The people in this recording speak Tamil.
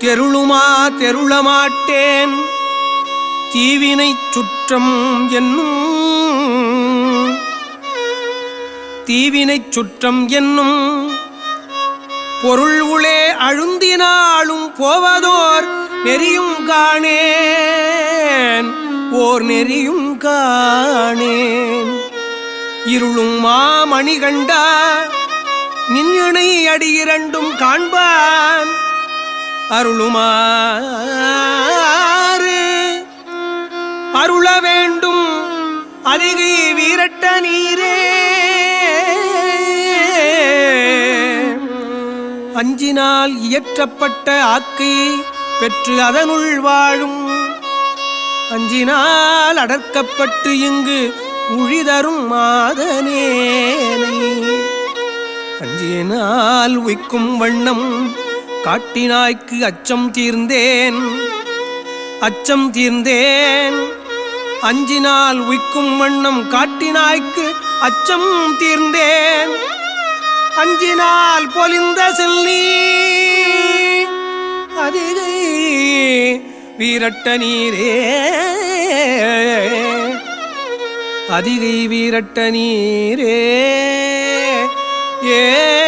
தெருளுமா தெருளமாட்டேன். தீவினைச் சுற்றம் என்னும் தீவினைச் சுற்றம் என்னும் பொருள் உளே அழுந்தினாலும் போவதோர் நெறியும் காணேன். ஓர் நெறியும் காணேன். இருளும் மாமணி கண்டா நின் இணை அடி இரண்டும் அருளுமாறு. அருள வேண்டும் அதிகை வீரட்ட நீரே. அஞ்சினால் இயற்றப்பட்ட ஆக்கை பெற்று அதனுள் வாழும். அஞ்சினால் அடர்க்கப்பட்டு இங்கு உழிதரும் மாதனேனை. அஞ்சினால் உய்க்கும் வண்ணம் காட்டினாய்க்கு அச்சம் தீர்ந்தேன். அச்சம் தீர்ந்தேன். அஞ்சினால் உய்க்கும் வண்ணம் காட்டினாய்க்கு அச்சம் தீர்ந்தேன். அஞ்சினால் பொலிந்த செல்லி அதிகை வீரட்ட நீரே. அதிகை வீரட்ட நீரே. ஏ